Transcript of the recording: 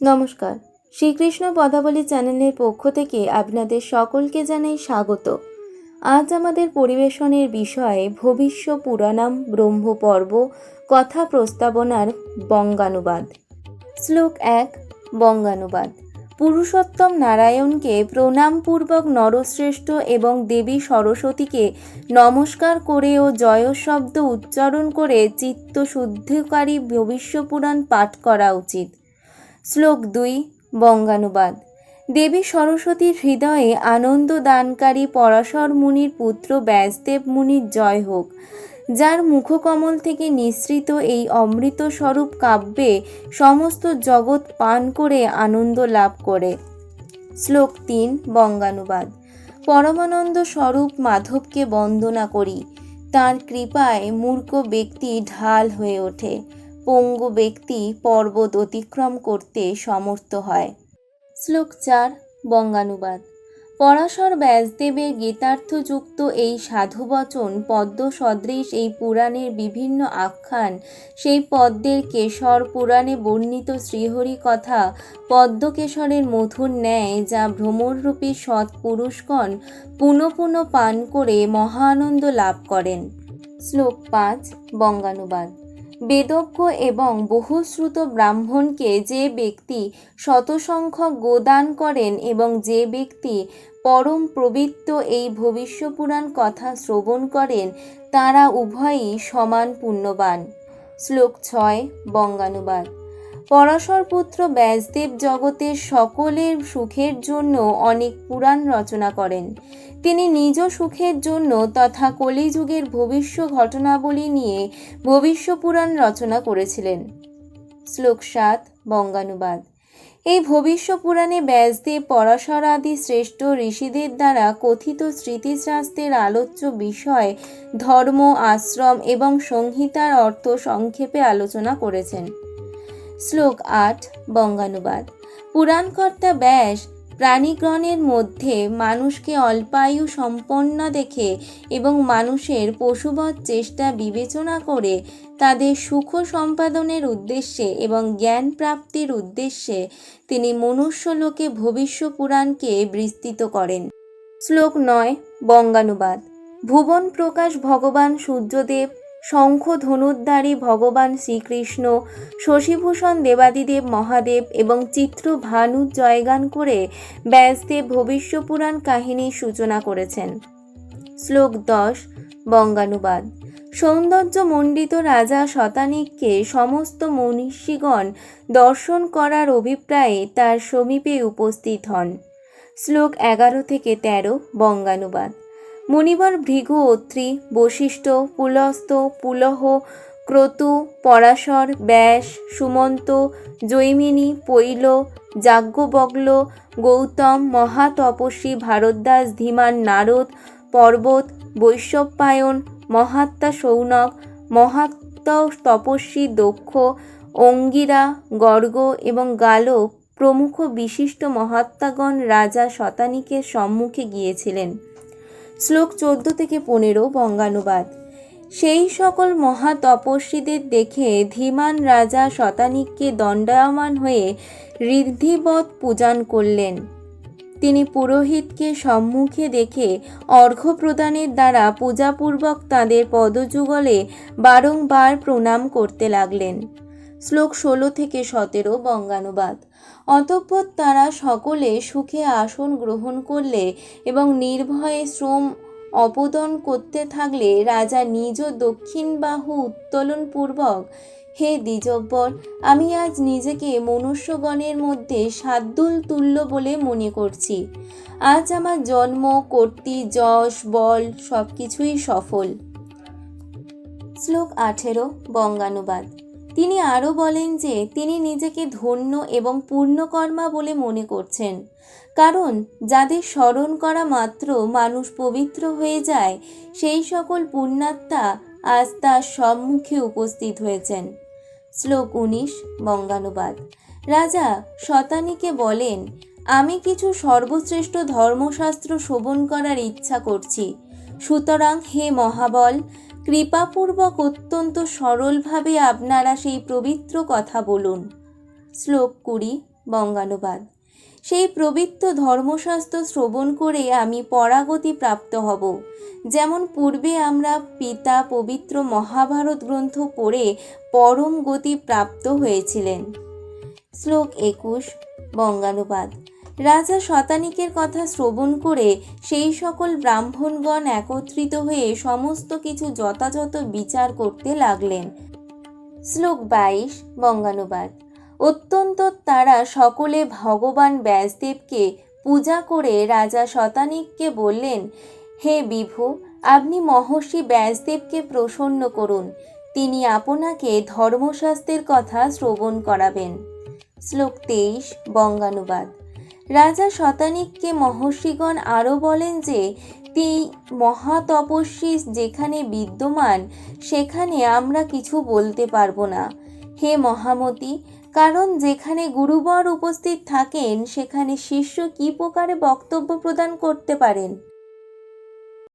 নমস্কার। শ্রীকৃষ্ণ পদাবলী চ্যানেলের পক্ষ থেকে আপনাদের সকলকে জানাই স্বাগত। আজ আমাদের পরিবেশনের বিষয়ে ভবিষ্য পুরাণাম ব্রহ্ম পর্ব কথা প্রস্তাবনার বঙ্গানুবাদ। শ্লোক এক, বঙ্গানুবাদ। পুরুষোত্তম নারায়ণকে প্রণামপূর্বক নরশ্রেষ্ঠ এবং দেবী সরস্বতীকে নমস্কার করে ও জয় শব্দ উচ্চারণ করে চিত্ত শুদ্ধিকারী ভবিষ্য পুরাণ পাঠ করা উচিত। শ্লোক দুই, বঙ্গানুবাদ। দেবী সরস্বতীর হৃদয়ে আনন্দ দানকারী পরাশর মুনির পুত্র ব্যাসদেব মুনির জয় হোক। যার মুখকমল থেকে নিঃসৃত এই অমৃত স্বরূপ কাব্যে সমস্ত জগৎ পান করে আনন্দ লাভ করে। শ্লোক তিন, বঙ্গানুবাদ। পরমানন্দ স্বরূপ মাধবকে বন্দনা করি। তার কৃপায় মূর্খ ব্যক্তি ঢাল হয়ে ওঠে। পঙ্গু ব্যক্তি পর্বত অতিক্রম করতে সমর্থ হয়। শ্লোক চার, বঙ্গানুবাদ। পরাশর ব্যাসদেবের গীতার্থযুক্ত এই সাধুবচন পদ্ম সদৃশ এই পুরাণের বিভিন্ন আখ্যান, সেই পদ্মের কেশর পুরাণে বর্ণিত শ্রীহরি কথা পদ্মকেশরের মধুর ন্যায় যা ভ্রমণরূপী সৎ পুরুষগণ পুনঃ পুনঃ পান করে মহানন্দ লাভ করেন। শ্লোক পাঁচ, বঙ্গানুবাদ। বেদজ্ঞ এবং বহুশ্রুত ব্রাহ্মণকে যে ব্যক্তি শতসংখ্যক গোদান করেন এবং যে ব্যক্তি পরম প্রবৃত্ত এই ভবিষ্যপুরাণ কথা শ্রবণ করেন, তারা উভয়ই সমান পুণ্যবান। শ্লোক ছয়, বঙ্গানুবাদ। পরাশরপুত্র ব্যাসদেব জগতের সকলের সুখের জন্য অনেক পুরাণ রচনা করেন। তিনি নিজ সুখের জন্য তথা কলিযুগের ভবিষ্য ঘটনাবলী নিয়ে ভবিষ্য পুরাণ রচনা করেছিলেন। শ্লোক সাত, বঙ্গানুবাদ। এই ভবিষ্য পুরাণে ব্যাসদেব পরাশর আদি শ্রেষ্ঠ ঋষিদের দ্বারা কথিত স্মৃতিশাস্ত্রের আলোচ্য বিষয়, ধর্ম, আশ্রম এবং সংহিতার অর্থ সংক্ষেপে আলোচনা করেছেন। শ্লোক আট, বঙ্গানুবাদ। পুরাণকর্তা ব্যাস প্রাণীগণের মধ্যে মানুষকে অল্পায়ু সম্পন্ন দেখে এবং মানুষের পশুবৎ চেষ্টা বিবেচনা করে তাদের সুখ সম্পাদনের উদ্দেশ্যে এবং জ্ঞান প্রাপ্তির উদ্দেশ্যে তিনি মনুষ্যলোকে ভবিষ্য পুরাণকে বিস্তৃত করেন। শ্লোক নয়, বঙ্গানুবাদ। ভুবন প্রকাশ ভগবান সূর্যদেব শঙ্খ ধনুদ্ধারী ভগবান শ্রীকৃষ্ণ, শশীভূষণ দেবাদিদেব মহাদেব এবং চিত্র ভানু জয়গান করে ব্যাসদেব ভবিষ্য পুরাণ কাহিনীর সূচনা করেছেন। শ্লোক দশ, বঙ্গানুবাদ। সৌন্দর্যমণ্ডিত রাজা শতানিককে সমস্ত মনীষীগণ দর্শন করার অভিপ্রায়ে তার সমীপে উপস্থিত হন। শ্লোক এগারো থেকে তেরো, বঙ্গানুবাদ। মুনিবর ভৃগু অত্রি, বশিষ্ঠ, পুলস্ত, পুলহ, ক্রতু, পরাশর, ব্যাস, সুমন্ত, জৈমিনী, পৈল, যাজ্ঞবগ্ল, গৌতম, মহাতপস্বী ভারদ্বাজ ধীমান নারদ, পর্বত বৈশ্যপায়ন মহাত্মা সৌনক, মহাত্ম তপস্বী দক্ষ, অঙ্গিরা, গর্গ এবং গালক প্রমুখ বিশিষ্ট মহাত্মাগণ রাজা শতানিকের সম্মুখে গিয়েছিলেন। শ্লোক চোদ্দ থেকে পনেরো বঙ্গানুবাদ। সেই সকল মহা তপস্বীদের দেখে ধীমান রাজা শতানিককে দণ্ডায়মান হয়ে ঋদ্ধিবৎ পূজান করলেন। তিনি পুরোহিতকে সম্মুখে দেখে অর্ঘ্য প্রদানের দ্বারা পূজাপূর্বক তাঁদের পদযুগলে বারংবার প্রণাম করতে লাগলেন। শ্লোক ষোলো থেকে সতেরো বঙ্গানুবাদ। অতঃপর তারা সকলে সুখে আসন গ্রহণ করলে এবং নির্ভয়ে শ্রম অপদন করতে থাকলে রাজা নিজ দক্ষিণ বাহু উত্তোলন পূর্বক হে দ্বিজব্বর, আমি আজ নিজেকে মনুষ্যগণের মধ্যে সাদ্দুল তুল্য বলে মনে করছি। আজ আমার জন্ম, কর্তৃ, যশ, বল সব কিছুই সফল। শ্লোক আঠেরো, বঙ্গানুবাদ। তিনি আরও বলেন যে তিনি নিজেকে ধন্য এবং পূর্ণকর্মা বলে মনে করছেন। কারণ যাদের স্মরণ করা মাত্র মানুষ পবিত্র হয়ে যায়, সেই সকল পুণ্যাত্মা আজ তার সম্মুখে উপস্থিত হয়েছেন। শ্লোক উনিশ, বঙ্গানুবাদ। রাজা শতানীকে বলেন, আমি কিছু সর্বশ্রেষ্ঠ ধর্মশাস্ত্র শোভন করার ইচ্ছা করছি। সুতরাং হে মহাবল কৃপাপূর্বক অত্যন্ত সরলভাবে আপনারা সেই পবিত্র কথা বলুন। শ্লোক কুড়ি, বঙ্গানুবাদ। সেই পবিত্র ধর্মশাস্ত্র শ্রবণ করে আমি পরাগতি প্রাপ্ত হব। যেমন পূর্বে আমরা পিতা পবিত্র মহাভারত গ্রন্থ পড়ে পরম গতি প্রাপ্ত হয়েছিলেন। শ্লোক একুশ, বঙ্গানুবাদ। রাজা শতানিকের কথা শ্রবণ করে সেই সকল ব্রাহ্মণগণ একত্রিত হয়ে সমস্ত কিছু যথাযথ বিচার করতে লাগলেন। শ্লোক বাইশ বঙ্গানুবাদ অত্যন্ত তারা সকলে ভগবান ব্যাসদেবকে পূজা করে রাজা শতানিককে বললেন, হে বিভু, আপনি মহর্ষি ব্যাসদেবকে প্রসন্ন করুন। তিনি আপনাকে ধর্মশাস্ত্রের কথা শ্রবণ করাবেন। শ্লোক তেইশ বঙ্গানুবাদ রাজা শতানিককে মহর্ষিগণ আরও বলেন যে তিনি মহাতপস্বী যেখানে বিদ্যমান, সেখানে আমরা কিছু বলতে পারব না। হে মহামতি, কারণ যেখানে গুরুবর উপস্থিত থাকেন, সেখানে শিষ্য কী প্রকারে বক্তব্য প্রদান করতে পারেন?